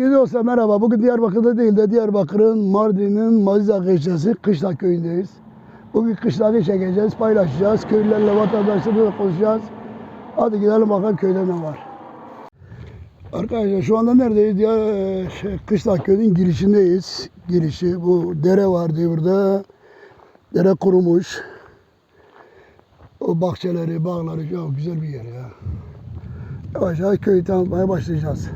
Olsa merhaba. Bugün Diyarbakır'da değil de Diyarbakır'ın Mardin'in Mazizak ilçesi Kışlak köyündeyiz. Bugün kışlağı çekeceğiz, paylaşacağız. Köylülerle, vatandaşlarla konuşacağız. Hadi gidelim bakalım köyde ne var. Arkadaşlar şu anda neredeyiz? Ya, şey, Kışlak köyünün girişindeyiz. Girişi bu dere vardı burada. Dere kurumuş. O bahçeleri, bağları çok güzel bir yer ya. Yavaş yavaş köyü tanıtmaya başlayacağız.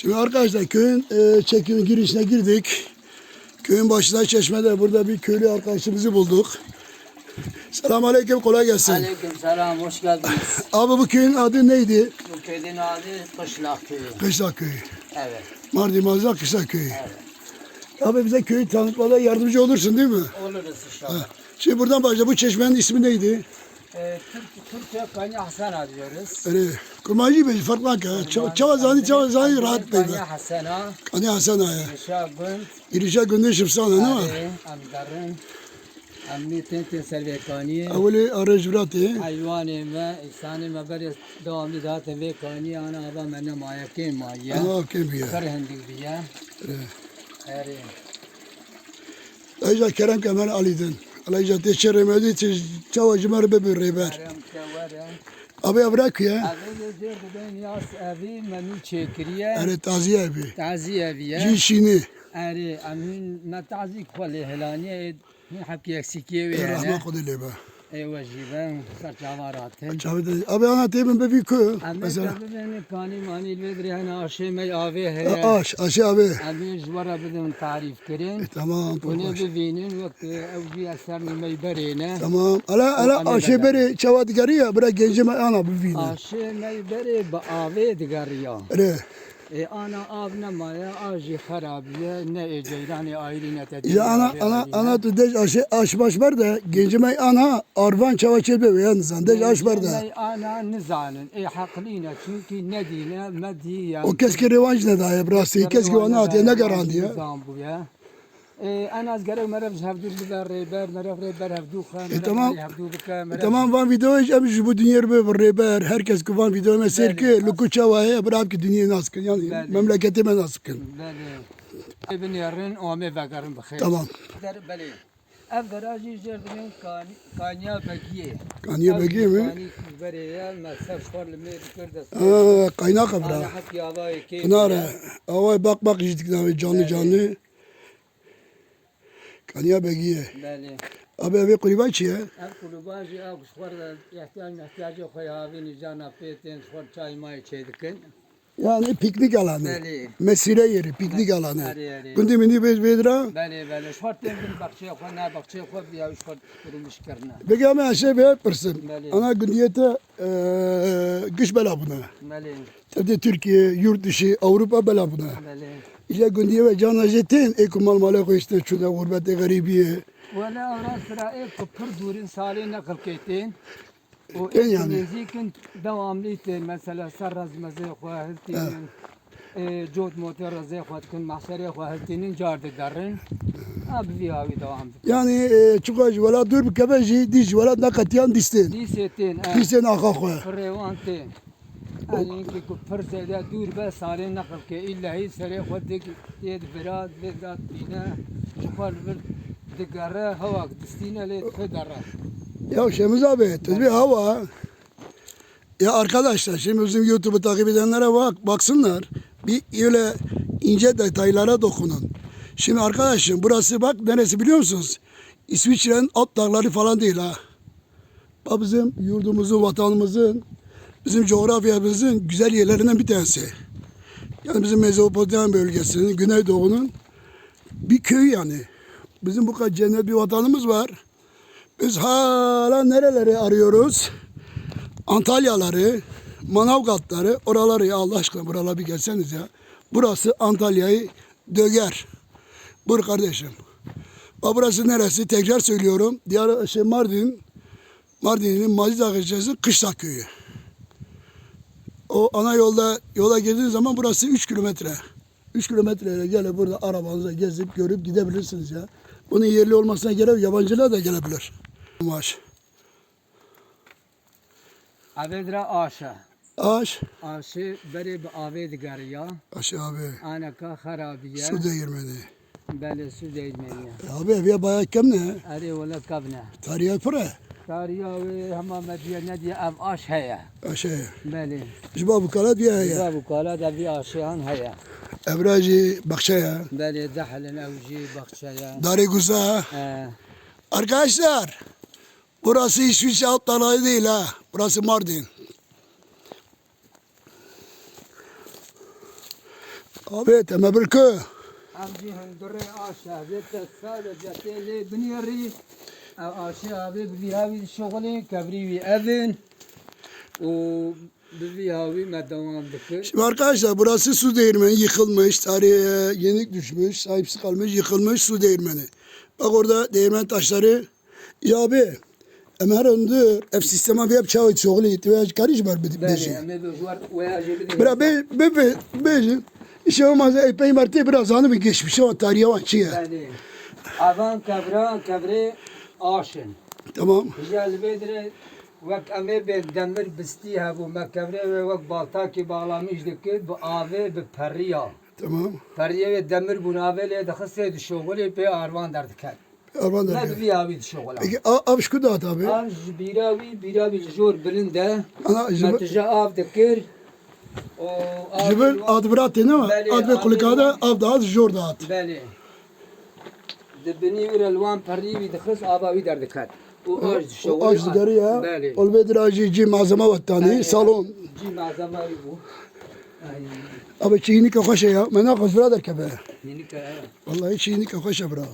Şimdi arkadaşlar köyün e, çekimin girişine girdik. Köyün başında çeşmede burada bir köylü arkadaşımızı bulduk. Selamun aleyküm kolay gelsin. Aleyküm selam, hoş geldiniz. Abi bu köyün adı neydi? Bu köyün adı Kışlak Köyü. Kışlak köyü. Evet, Mardin Mazlak Kışlak köyü. evet. Abi bize köyü tanıtmada yardımcı olursun değil mi? Oluruz inşallah. Şimdi buradan başla bu çeşmenin ismi neydi? Ee, Türk, Türkçe Kanya Hasan diyoruz. Öyle kurmacı bir farklı ki. Çavazani çavazani rahat bey. Kanya Hasan'a, Hani Hasan Aya. Yaşa Günd, İrişa Gündüz Şıfsana ne var? Ali, Amdarın, Amni Tintin Servekani, Avuli Arıcı Vrati. Hayvani ve İhsani ve beri devamlı da Servekani, ana aba mene mayake maya. Ana kim ya? Kar hendik biya. Evet. Ayrıca Kerem Kemal Ali'den. Ayrıca teşerremedi çavacı merbe bir reber. Kerem Kevarem. Abi bırak ya. Evi diyor ben yaz evi meni çekiriye. Evet tazi evi. Tazi evi ya. Cişini. Eri, amün ne tazi kuali helaniye. Hep yeksikiye ve yani. Rahmet kudile be. Ewa jî ben serçava ratin. Çavide abi anlatayım ben bir kö. Abi ben pani mani le bir hani aşe me ave he. Aş aşe abi. Abi jwara bidim tarif kirin. E, tamam. Bunu bir vinin vakti e, ev bir eser mi meyberine. Tamam. Ala ala aşe beri çavad gariya bırak gencime ana bir vinin. Aşe meyberi ba ave digariya. Evet. E, ana avne maya aji harabiye ne eceylani ailine tedi. Ya ana ana ana tu dej aş aş baş var da gencime ana arvan çava çelbe ve yani zan dej aş var da. Ana nizalin e hakline çünkü ne dile mediye. O keski revanj ne da ya brasi keski ona atene garanti ya. Bu ya. انا ازقر مرف هفدو بلا ريبر مرف ريبر هفدو خان E, tamam. هفدو بك مرف Tamam van video yapmış bu dünya be reber herkes ki van video mesela ki luku çavaya bırak ki dünya nasıl yani Bəli. memleketime nasıl بله ابن يرن اومي فقرن بخير Tamam. در بله اف دراجي جردن كان كانيا بقيه Kaniye Begi mi? كاني بريا ما سف شوار لمي بكرد Aa, kaynak انا abra. حكي اباي كيف Pınar. Ava bak bak işte canlı canlı. Kaniye Begi'ye. بله Abi evi kurban çiye. اكل باجي اكل شوار يحتاج نحتاج اخويا هذه نجانا بيتين شوار شاي ماي تشيدكن Yani piknik alanı. Bəli. Mesire yeri, piknik alanı. Bəli, bəli. Gündü mini bez bedra. بله بله شوار تنزل بخشي اخويا نا بخشي اخويا بيا شوار كرمش كرنا Peki ama şey bir pırsın. Bəli. Ana gündiyete eee güç bela buna. بله Tabii Türkiye, yurt dışı, Avrupa bela buna. بله İlla gündiye ve can ajetin ekumal malako işte çunda gurbete garibiye. Ve la ara sıra ek pır durin salihine kılketin. O en yani. Nezikin devamlı ite mesela sarraz meze kuahiltinin. E, Cod motor razı kuatkın mahşere kuahiltinin cardı darın. Abi vi abi devam. Yani e, çukaj vela dur bir kebeji diş vela nakatiyan distin. Distin. Distin akakwe. Revantin. فريوانتين يعني كي كبر زيدا دور بس سالين نقل كي الا هي سري خدك يد فراد بدات بينا شفال برد دقاره هواك دستينا ليت فدره Ya Şemiz abi bir hava. Ya arkadaşlar şimdi bizim YouTube'u takip edenlere bak baksınlar. Bir öyle ince detaylara dokunun. Şimdi arkadaşım burası bak neresi biliyor musunuz? İsviçre'nin alt dağları falan değil ha. Bak bizim yurdumuzun, vatanımızın, bizim coğrafyamızın güzel yerlerinden bir tanesi. Yani bizim Mezopotamya bölgesinin, Güneydoğu'nun bir köy yani. Bizim bu kadar cennet bir vatanımız var. Biz hala nereleri arıyoruz? Antalyaları, Manavgatları, oraları ya Allah aşkına buralara bir gelseniz ya. Burası Antalya'yı döger. Bur kardeşim. Bak burası neresi? Tekrar söylüyorum. Diyar şey Mardin. Mardin'in Mazidağ ilçesi Kışlak köyü. O ana yolda yola girdiğiniz zaman burası 3 kilometre. 3 kilometreyle gelip burada arabanıza gezip görüp gidebilirsiniz ya. Bunun yerli olmasına gerek yabancılar da gelebilir. Maaş. Avedra aşa. Aş. Aşı beri bir ave digariya. Aşı abi. Anaka harabiye. Su değirmeni. Beli su değmeye. Abi eviye bayağı kem ne? Eri vela kabne. Tarihe pıra. Tariya ve hama mediye ne diye ev aş heye. Aşı. Beli. Jba bu kala diye ya. Bize bu kala da bir aşıyan heye. Evracı bakşaya. Beli dahalin evci bakçaya. Dari Guza. Ee, Arkadaşlar burası İsviçre alt danağı değil ha. Burası Mardin. Abi temebirkü. Avcı hındırı aşağı zette sadece teli biniyeri. Ev aşı abi bir havi şogli kabri vi evin. O bir havi me devam dikir. Şimdi arkadaşlar burası su değirmeni yıkılmış. Tarihe yenik düşmüş. Sahipsiz kalmış yıkılmış su değirmeni. Bak orada değirmen taşları. Ya abi Emer öndür. Ev sistema bir hep çağı çoğulu gitti. Veya karışmar bir beşi. Bırak be be be be. İşte olmaz. Epey martı biraz anı bir geçmiş ama tarihe var çiğ. Beli. Avan kabra kabri Gel bedre vak ame be demir bisti ha bu mekavre ve vak balta ki bağlamış dikir bu ave bir periya. Tamam. Periye ve demir bu navele de hisse de şoguli pe arvan derdiker. Arban Ne bir abi şogula. Peki a- abi şu dağıt abi. Ar biravi biravi jor bilinde. Ana jibir Metice av dikir. O av- jibir ad bırat ne var? Ad ve kulikada av dağıt jor dağıt. Beli. O ağaç O şoguli. ağaç digeri ya. Beli. Ol bedir acı ci malzeme vattani Beli. salon. Ci malzemeyi bu. Ay, Abi çiğni kakoşa ya. Mena kız birader kebe. yeni kaya. Vallahi çiğni kakoşa bra.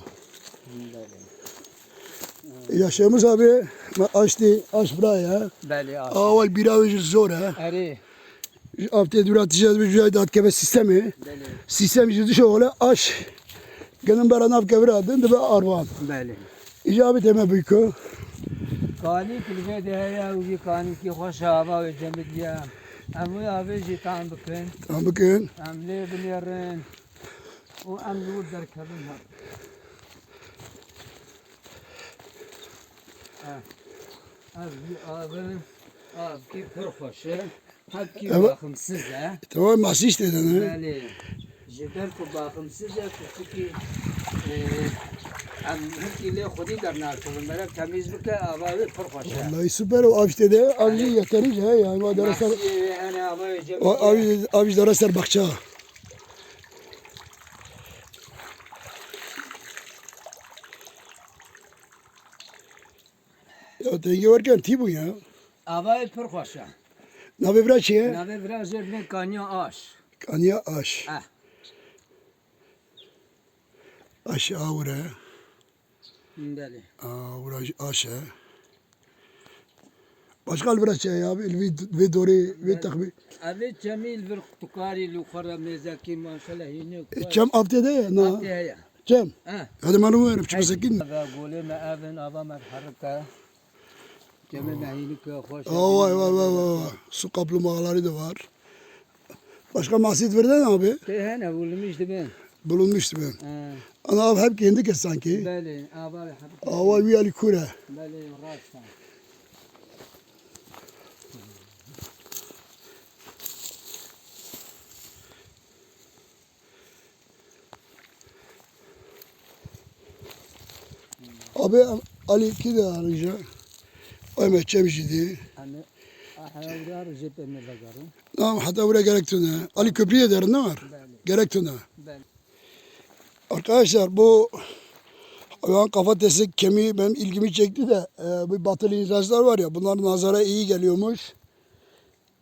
Yaşamız abi açtı aç bra ya. Beli ağaç. Aval bir avuç zor ha. Eri. Hafta üreteceğiz bir cüyde at kebe sistemi. Beli. Sistem yüzü şöyle aç. Gönüm bera nav kebir adın da be arvan. Beli. İcabı deme büyükü. Kani kilve de ya uji kani ki hoş hava ve cemil ya. Amu abi jitan bakın. Tamam bugün. Amle bilirin. O amlu der kadın ha. Abi abi abi ki hoş. Hep ki Evet. bakımsız ha. Tamam masih istedin ha. Bəli. Ku baxımsız ya ku ki em hikiyle xudi dernar kulun bera temiz bike avavi pır xoşa. Vallahi süper o avuç dedi. Avucu yeterince ha yani. O darasar, hani avavi o avuç, avuç darasar bakça. Ya denge varken tibu ya. Avavi pır xoşa. Ne bir bırak ya? Nave biraz zerben kanya aş. Kanya aş. Ah. Aşağı vura. Bəli. Aa, vura aşağı. Başka bir bırak ya abi. Ve, doğru ve takbi. Abi cemil bir tukari lukhara mezaki maşallah yine. Cem abdede ya. Na. Abdi haya. Cem. Hadi bana ver. Çıkı sakin. Ava gole me avin ava me harika. Cemil mehini ke xoş. Aa, vay vay vay vay. Su kaplumbağaları da var. Başka mahsit verdin abi. Te hene bulmuştu ben. Bulunmuştu ben. Ha. Ana abi hep kendi kes sanki. Bəli, avavi harika. Ava bir ali kure. Bəli, rasta. Abi Ali ki de arayacak. Ahmet Cemşidi. Hani ahavrar jete me bagarım. Tamam hatta buraya gerek tüne. Ali Köprü'ye derin ne var? Bəli, Gerek tüne. bəli. Arkadaşlar bu hayvan kafatesi kemiği benim ilgimi çekti de e, bu batılı ilaçlar var ya bunlar nazara iyi geliyormuş.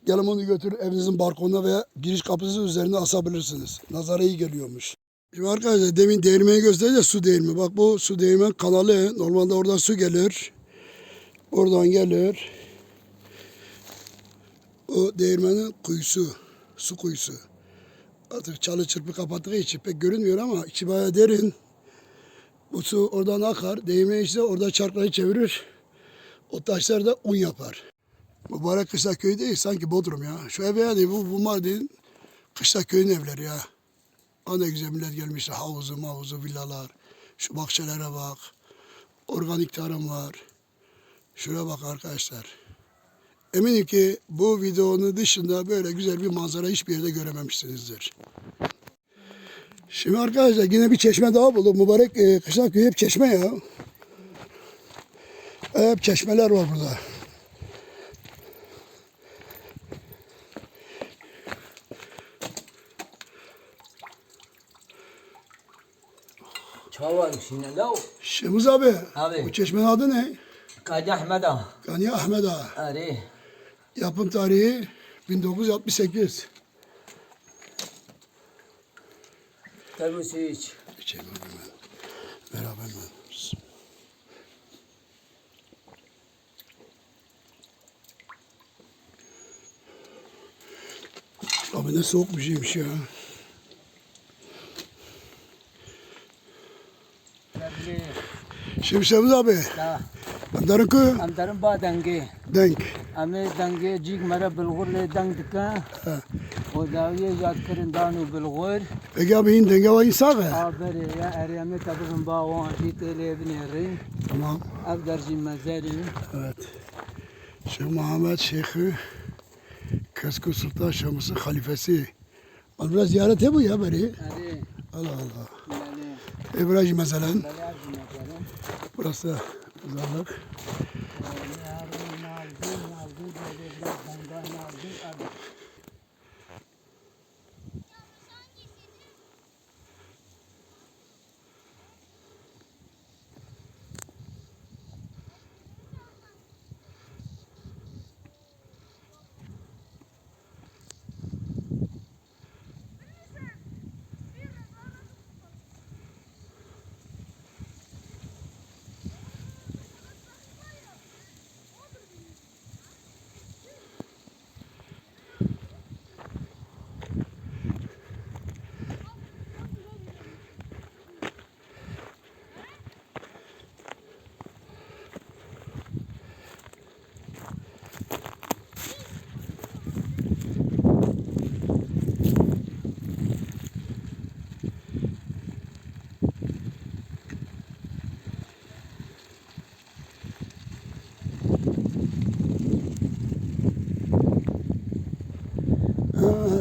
Gelin onu götür evinizin balkonuna veya giriş kapısı üzerine asabilirsiniz. Nazara iyi geliyormuş. Şimdi arkadaşlar demin değirmeni göstereceğiz su değirmeni. Bak bu su değirmen kanalı. Normalde oradan su gelir. Oradan gelir. O değirmenin kuyusu. Su kuyusu. Artık çalı çırpı kapattığı için pek görünmüyor ama içi bayağı derin. Bu su oradan akar. Değirmeni işte orada çarkları çevirir. O taşlar da un yapar. Mübarek Kışla Köyü değil sanki Bodrum ya. Şu ev yani bu, bu Mardin Kışla Köyü'nün evleri ya. Ha ne güzel millet gelmişler. Havuzu mavuzu villalar. Şu bahçelere bak. Organik tarım var. Şuraya bak arkadaşlar. Eminim ki bu videonun dışında böyle güzel bir manzara hiçbir yerde görememişsinizdir. Şimdi arkadaşlar yine bir çeşme daha bulduk. Mübarek e, Kışla Köyü hep çeşme ya. Hep çeşmeler var burada. Çavar şimdi la. Şemuz abi, Abi. bu çeşmenin adı ne? Kadı Ahmet'a. Gani Ahmet Ağa. Yapım tarihi 1968. Termosu iç. İçelim abi hemen. Beraber hemen. Abi ne soğuk bir şeymiş ya. Tabii. Şimdi Şemuz abi, Da. Darınkı Am darim ba denge. denk. Ame denge cik mera bilgur le dang dika. O daviye yad kirin danu bilgur. Peki abi in denge insan ya. Abere ya eriyame tabim ba wan jit ele binirin. Tamam. Ab derji mezerin. Evet. Şeyh Muhammed Şeyh'i Kesku Sultan Şams'ın halifesi. Al biraz ziyarete bu ya. Ari. Allah Allah. İbrahim mesela. Mezerin. Da mezarlık.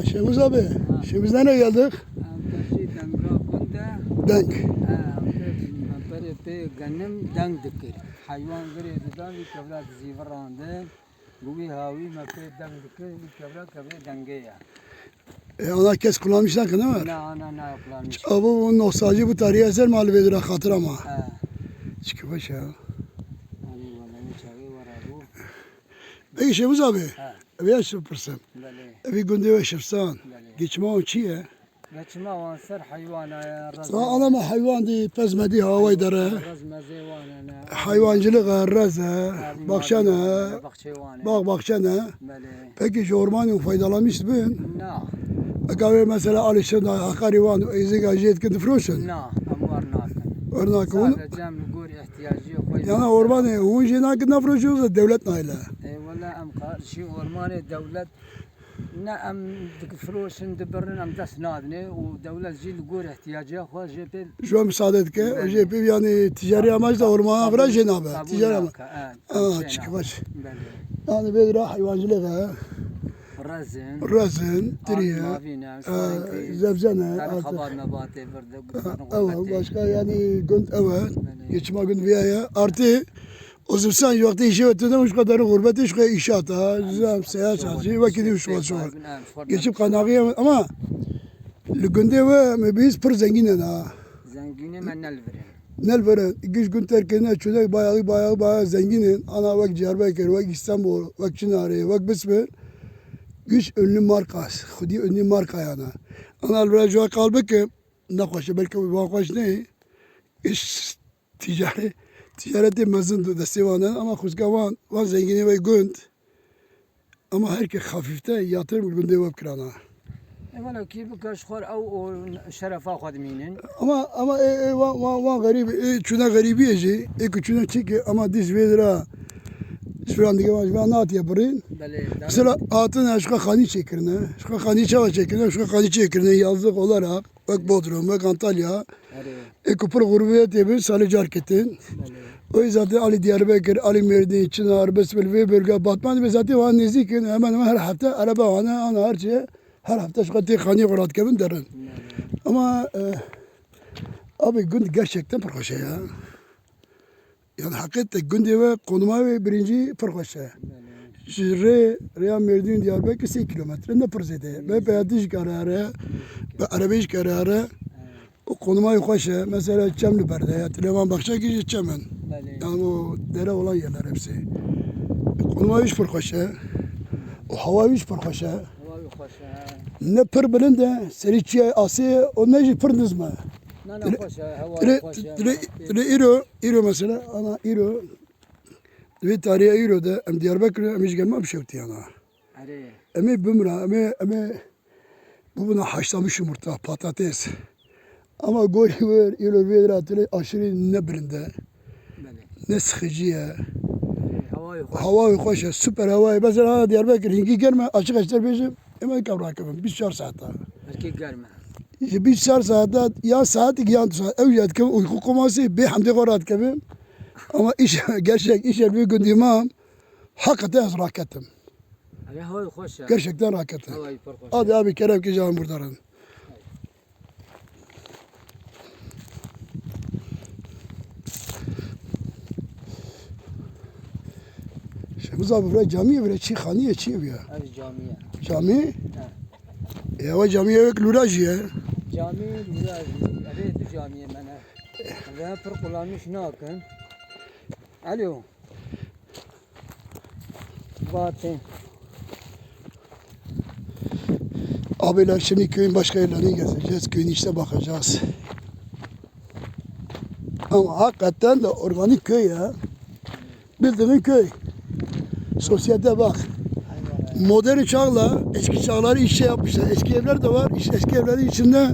Ha, Şemuz abi. Şimdi biz nereye geldik? Denk. Beri pe ganim dang dikir. Hayvan gire bir havi me pe dang dikir bir kevlat kevlat dange ya. E, ona kes kullanmışlar ki değil mi? Na ana na yapılanmış. Abi bu nostalji bu tarihi eser mi alıvedir hatır ama. Ha. Ya. Ali vallahi çağı var abu. Peki Şemuz abi. Ha. Evi yaşıpırsın. Bale. Evi günde yaşıpsan. Bale. Geçme o çiğ ya. Geçme van ser hayvana ya. razı- Sana alama hayvan di, pezmedi havayı dara. Raz mezevana na. Hayvancılık arraza. Bakşana. Bakçevana. Bak bakşana. Bale. Peki şu ormanın faydalanmış mısın? Na. Akave mesela alışın da akarivan izi gajiyet kendi froşun. Na. Amvar nakan. Örnek onu. Sadece mugur ihtiyacı yok. Yani ormanı un jina kına froşuyorsa devlet nayle. اي والله ام قارشي ورماني دولة نا ام دك فلوس ندبرن ام دس نادني ودولة جي لقور احتياجها خو جي بي Şu an müsaade et ki. O jepi yani ticari amaçla ormana bırak cenabı. Ticari amaç. Aa çıkıbaş. Yani bir hayvancılık ha. Razin. Razin, Triya, Zevzene. Evet, başka yani gün evet. Geçme gün viyaya. Artı o zaman yoktu işe ötüden üç kadarı gurbet iş kadar iş ata. Zem seyahat hacı ve gidiyor şu an şu. Geçip kanağı ama Lügünde ve biz pır zenginen ha. Zengini ben nel vereyim. Nel veren, güç gün terkine çöle bayağı bayağı bayağı zenginin. Ana vak Diyarbakır, vak İstanbul, vak Çinari, vak Bismil. Güç ünlü marka, hudi ünlü marka yani. Ana albraja kalbe ki ne hoş belki bir hoş ne? İş ticari ticareti mezun da sevanen ama kuzgavan van zengini ve günd. Ama herkes hafifte yatırım günde ve kirana. Evvela ki bu kaş xor ev o şerefa xadiminin. Ama ama e, e, van van van garip e, çuna garibiyeci e küçüğüne çeki ama diz vedra şu an dige var ne yapırın Bele. Mesela atın aşka kani çekirine, aşka kani çava çekirine, aşka kani çekirine yazlık olarak bak Bodrum, bak Antalya, e kupur gurbiyet yapıyor salıcı hareketin. O yüzden Ali Diyarbakır, Ali Merdin, Çınar, Besbel ve bölge Batman ve zaten var nezikin hemen hemen her hafta araba ana ana her şey her hafta şu kadar kani kurat kevin derin. Ama e, abi gün gerçekten perkoşa ya. Yani hakikaten gün ve konuma ve birinci perkoşa. Re, Real Merdin Diyarbakır 8 kilometre ne pırzede. Ve peyatiş kararı, ve arabeş kararı. O konuma yukarı mesela Çemliber'de ya Teleman Bakçak gibi Çemen. Yani o dere olan yerler hepsi. Konuma hiç pırkoşa. O hava. Hava xoşa. Ne pır bilin de seriçiye asiye o ne pırnız mı? Nana xoşa, hava Re, xoşa. re, re, iro, iro mesela ana iro. Ve tarihe iro da em Diyarbakır'a em hiç gelmem yoktu yana. Eme bümra, eme, eme bu buna haşlamış yumurta, patates. Ama gori ver, ilo vedratı aşırı ne bilinde, Bele. ne sıkıcı ya. Hava xoş. Hava hoş süper hava. Mesela ha Diyarbakır, hingi gelme, açık açık bizim. Hemen kavrakım, bir çar saatte. Erkek gelme. İşte bir çar saatte, ya saat, ya saat, ev yatkem, uyku koması, bir hamdi korat kebim. Ama iş, gerçek iş bir gün imam, hakikaten xoşa. Gerçekten xoş. Hadi abi Kerem ki canım buradan. Şemiz abi buraya camiye bile çi haniye çi ya. Ev camiye. Cami? Ya o camiye yok luraj ya. Cami ere de camiye mene. Ve pır kullanmış nakın. Alo. Batın. Abiler şimdi köyün başka yerlerini gezeceğiz. Köyün işte bakacağız. Ama hakikaten de organik köy ya. Bildiğin köy. Sosyete bak. Modern çağla eski çağları iş şey yapmışlar. Eski evler de var. İşte eski evlerin içinde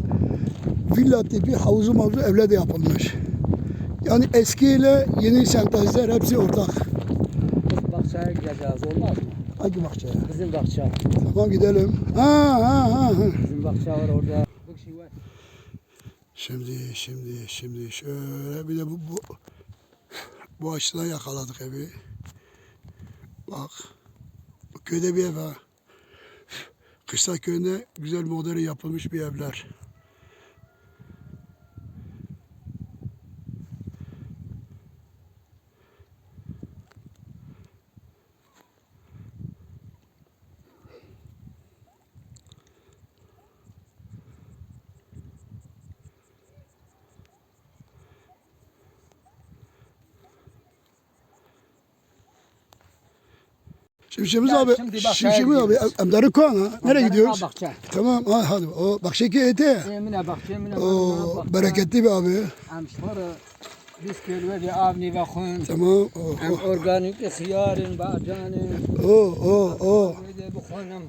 villa tipi havuzu mavuzu evler de yapılmış. Yani eski ile yeni sentezler hepsi ortak. Bahçeye gideceğiz olmaz mı? Hangi bahçeye? Bizim bahçe. Tamam gidelim. Ha ha ha. Bizim bahçe var orada. Şimdi şimdi şimdi şöyle bir de bu bu, bu açıdan yakaladık evi. Bak. Köyde bir ev ha. Kışla köyünde güzel modern yapılmış bir evler. Şimşemiz abi, nereye abi? Emdarı Kuana. Nereye gidiyoruz? Bahçe. Tamam, ha, hadi. O, bak şeki ete. Emine bahçe, emine O, bahçe. bereketli bir abi. Şora biz kölve de avni ve khun. Tamam. O, Em o, organik khiyarın, bağcanın. o, o, o. Ve de bu khunum.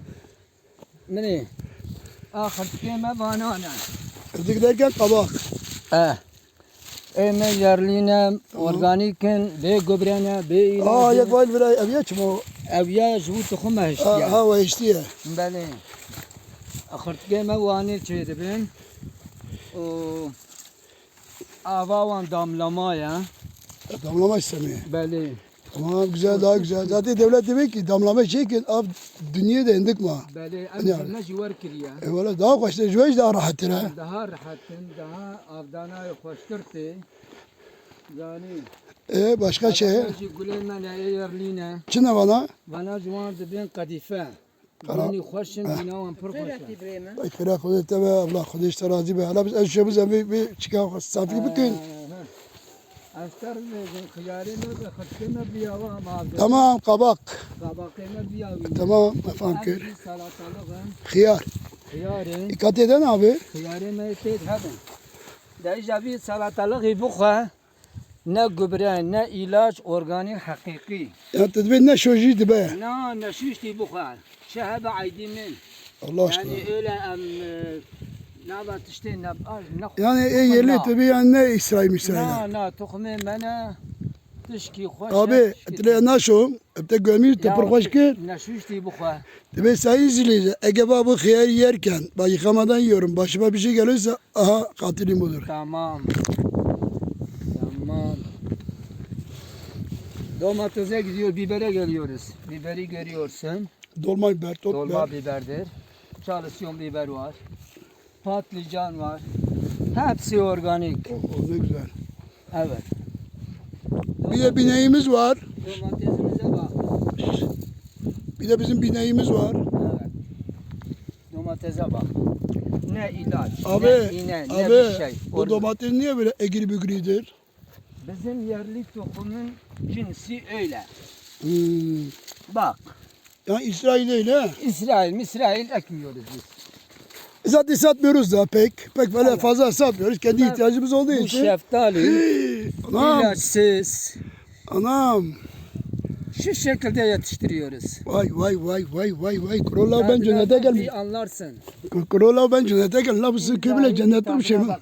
Mene. Ahir keme banana. Öteki derken kabak. Eh. Eme yerline organikin be gübrene be Aa, ilacı. var bir ay abiye çmo. Evya jvu tukhuma Ha, hiştiya. ha, ve işte. بله اخرت گیم وانی چه دبین و آواوان damlamaya Damlama istemiyor. بله Tamam, güzel, daha güzel. Zaten devlet demek ki damlama çekin, ab dünyaya da indik mi? بله Yani. ام جوار کریه E valla daha kaçta jüveç daha rahattır ha. daha rahatın daha avdana hoşturtu yani e başka şey, Çin'e bana. bana juan dibin kadife Beni hoşun binavan pır hoşun Ay kira kudrette ve Allah kudeş terazi be. Hala biz eşyamız bir, bir çıkan safi bütün. De khatına biyava mağdur Tamam kabak. Tamam efendim kör. Hıyar. Hıyarı Dikkat eden abi. Hıyarı meytet hadin Dayıca bir salatalığı bukha ne gübre ne ilaç organik hakiki Ya tedbir ne şojiydi be. ne neşişti bukha şehebe aydimin Allah aşkına. Yani öyle em, e, ne işte ne ne Yani e, yerli tabii yani ne İsrail İsrail. Na na toxumê me ne tişkî xweş Abi etle naşo, ebte gömür tepur hoş ki. neşûştî bixwe Tabii sayın izleyiciler, Ege bu hıyar yerken, ben yıkamadan yiyorum, başıma bir şey gelirse, aha katilim tamam tamam Domatese gidiyor, bibere geliyoruz. Biberi görüyorsun. Dolma biber, tot Dolma biber. biberdir. Çalışyon biber var. Patlıcan var. Hepsi organik. Oh, oh, ne güzel. Evet. Bir de bineğimiz var. Domatesimize bak. Bir de bizim bineğimiz var. Evet. Domatese bak. Ne ilaç, Abi, ne iğne, ne abi bir şey. bu domates niye böyle egri bügridir? Bizim yerli tohumun cinsi öyle. Hmm. Bak, Yani İsrail ha. İsrail, İsrail ekmiyoruz biz. Zaten satmıyoruz da pek. Pek böyle Evet. fazla satmıyoruz. Kendi Ben- ihtiyacımız olduğu Bu için. şeftali Hey, Anam, ilaçsız anam. şu şekilde yetiştiriyoruz. Vay vay vay vay vay vay. Kurola ben cennete gelmiş. anlarsın. Kurola ben cennete gel. La bu sıkı bile cennette bir şey mi?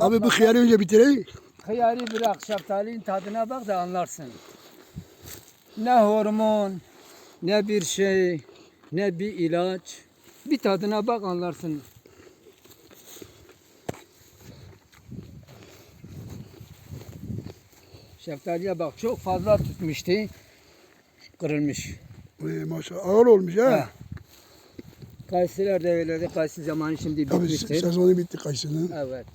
Abi bu hıyarı önce bitireyim. Hıyarı bırak, şeftalinin tadına bak da anlarsın. Ne hormon, ne bir şey, ne bir ilaç. Bir tadına bak anlarsın. Şeftaliye bak çok fazla tutmuştu. Kırılmış. Vay, maşallah ağır olmuş ha. Ha. Kayısılar da öyleydi. Kayısı zamanı şimdi bitmiştir. sezonu bitti kayısının. Evet.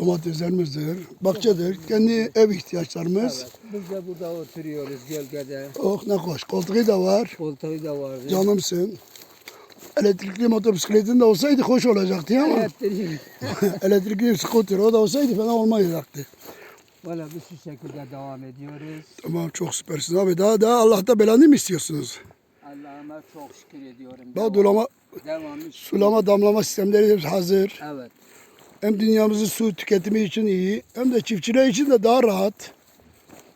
Domateslerimizdir, bahçedir, kendi ev ihtiyaçlarımız. Evet. Biz de burada oturuyoruz gölgede. Oh ne hoş. Koltuğu da var. Koltuğu da vardı. Canımsın. Elektrikli motor bisikletin de olsaydı hoş olacaktı ama elektrikli scooter o da olsaydı fena olmayacaktı. Valla biz şu şekilde devam ediyoruz. Tamam çok süpersin abi. Daha daha Allah'ta belanı mı istiyorsunuz? Allah'ıma çok şükür ediyorum. Daha Devam- dolama, şükür. sulama, damlama sistemleri hazır. Evet. Hem dünyamızın su tüketimi için iyi hem de çiftçiler için de daha rahat.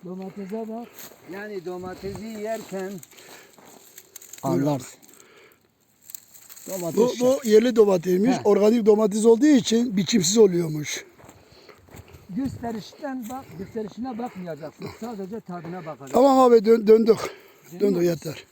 Domatese bak. Yani domatesi yerken anlarsın. Domates Bu, bu yerli domatesimiz He. organik domates olduğu için biçimsiz oluyormuş. gösterişten bak, gösterişine bakmayacaksın. Sadece tadına bakacaksın. Tamam abi dön, döndük. Döndük yeter.